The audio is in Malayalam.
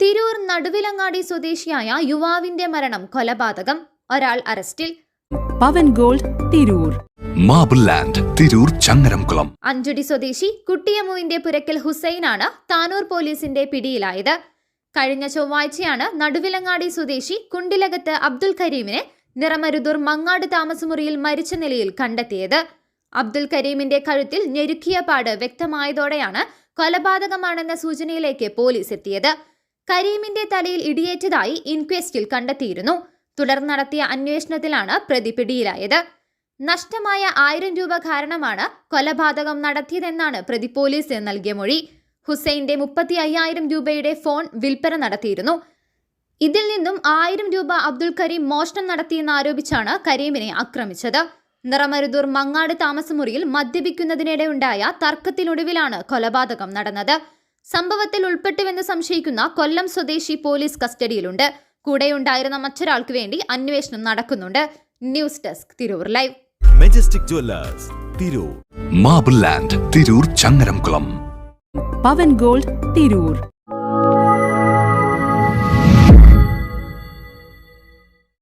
തിരൂർ നടുവിലങ്ങാടി സ്വദേശിയായ യുവാവിന്റെ മരണം കൊലപാതകം. ഒരാൾ അറസ്റ്റിൽ. Pavan gold Tirur. Marble land Tirur Changaramkulam. Anchudi സ്വദേശി കുട്ടിയമ്മുവിന്റെ പുരക്കൽ ഹുസൈനാണ് താനൂർ പോലീസിന്റെ പിടിയിലായത്. കഴിഞ്ഞ ചൊവ്വാഴ്ചയാണ് നടുവിലങ്ങാടി സ്വദേശി കുണ്ടിലകത്ത് അബ്ദുൽ കരീമിനെ നിറമരുതൂർ മങ്ങാട് താമസമുറിയിൽ മരിച്ച നിലയിൽ കണ്ടെത്തിയത്. അബ്ദുൽ കരീമിന്റെ കഴുത്തിൽ ഞെരുക്കിയ പാട് വ്യക്തമായതോടെയാണ് കൊലപാതകമാണെന്ന സൂചനയിലേക്ക് പോലീസ് എത്തിയത്. കരീമിന്റെ തലയിൽ ഇടിയേറ്റതായി ഇൻക്വസ്റ്റിൽ കണ്ടെത്തിയിരുന്നു. തുടർന്ന് നടത്തിയ അന്വേഷണത്തിലാണ് പ്രതി പിടിയിലായത്. നഷ്ടമായ ആയിരം രൂപ കാരണമാണ് കൊലപാതകം നടത്തിയതെന്നാണ് പ്രതി പോലീസിന് നൽകിയ മൊഴി. ഹുസൈന്റെ മുപ്പത്തി അയ്യായിരം രൂപയുടെ ഫോൺ വിൽപ്പന നടത്തിയിരുന്നു. ഇതിൽ നിന്നും ആയിരം രൂപ അബ്ദുൽ കരീം മോഷണം നടത്തിയെന്ന് ആരോപിച്ചാണ് കരീമിനെ ആക്രമിച്ചത്. നിറമരുതൂർ മങ്ങാട് താമസമുറിയിൽ മദ്യപിക്കുന്നതിനിടെ ഉണ്ടായ തർക്കത്തിനൊടുവിലാണ് കൊലപാതകം നടന്നത്. സംഭവത്തിൽ ഉൾപ്പെട്ടുവെന്ന് സംശയിക്കുന്ന കൊല്ലം സ്വദേശി പോലീസ് കസ്റ്റഡിയിലുണ്ട്. കൂടെയുണ്ടായിരുന്ന മറ്റൊരാൾക്ക് വേണ്ടി അന്വേഷണം നടക്കുന്നുണ്ട്. News desk Tirur live. Majestic jewellers Tirur. Marble land Tirur Changaramkulam. Pavan gold Tirur.